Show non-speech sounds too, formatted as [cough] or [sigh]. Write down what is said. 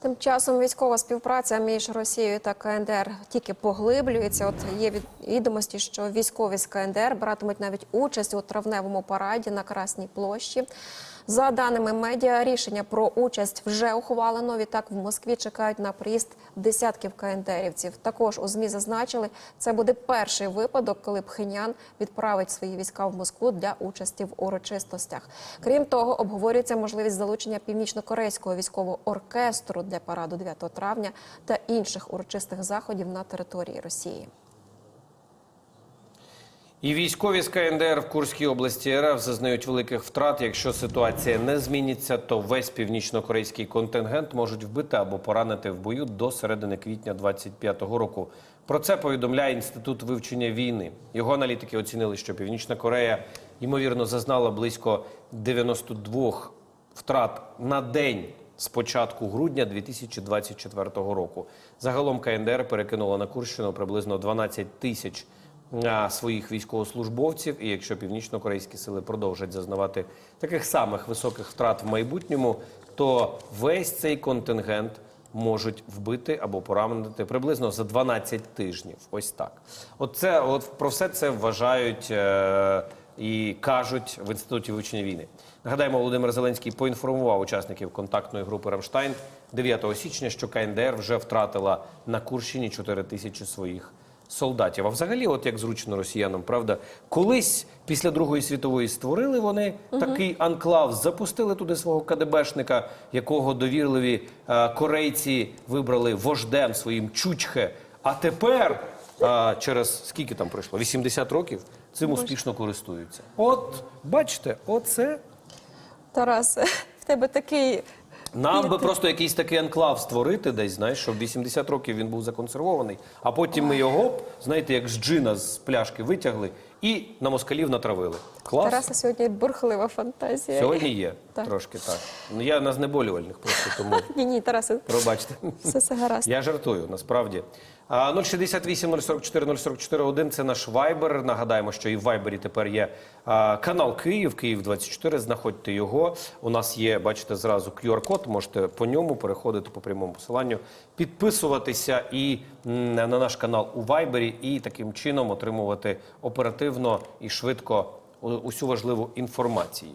Тим часом військова співпраця між Росією та КНДР тільки поглиблюється. От є від- відомості, що військові з КНДР братимуть навіть участь у травневому параді на Красній площі. За даними медіа, рішення про участь вже ухвалено. Відтак в Москві чекають на приїзд десятків КНДРівців. Також у змі зазначили, це буде перший випадок, коли Пхенян відправить свої війська в Москву для участі в урочистостях. Крім того, обговорюється можливість залучення північно-корейського військового оркестру для параду 9 травня та інших урочистих заходів на території Росії. І військові з КНДР в Курській області РФ зазнають великих втрат. Якщо ситуація не зміниться, то весь північно-корейський контингент можуть вбити або поранити в бою до середини квітня 2025 року. Про це повідомляє інститут вивчення війни. Його аналітики оцінили, що Північна Корея ймовірно зазнала близько 92 втрат на день з початку грудня 2024 року. Загалом КНДР перекинула на Курщину приблизно 12 тисяч своїх військовослужбовців. І якщо північно-корейські сили продовжать зазнавати таких самих високих втрат в майбутньому, то весь цей контингент можуть вбити або поранити приблизно за 12 тижнів. Ось так. Оце, от про все це вважають. Е- і кажуть в інституті вивчення війни. Нагадаємо, Володимир Зеленський поінформував учасників контактної групи Рамштайн 9 січня, що КНДР вже втратила на Курщині 4 тисячі своїх солдатів. А взагалі, от як зручно росіянам, правда, колись після Другої світової створили вони такий анклав, запустили туди свого КДБшника, якого довірливі е, корейці вибрали вождем своїм чучхе. А тепер, е, через скільки там пройшло? 80 років цим успішно користуються. От бачите, оце Тарас, [laughs] в тебе такий нам би просто якийсь такий анклав створити, десь знаєш, щоб 80 років він був законсервований, а потім ми його, знаєте, як з джина з пляшки витягли і на москалів натравили. Клас. Тараса сьогодні бурхлива фантазія. Сьогодні є Так. трошки так. Ну я на знеболювальних просто тому [laughs] Ні, ні, Тарасе, пробачте. все, все гаразд. Я жартую, насправді. А, 068 044 044 1 – це наш вайбер. Нагадаємо, що і в вайбері тепер є канал Київ, Київ 24. Знаходьте його. У нас є, бачите, зразу QR-код. Можете по ньому переходити по прямому посиланню, підписуватися і на наш канал у вайбері, і таким чином отримувати оперативно і швидко усю важливу інформацію.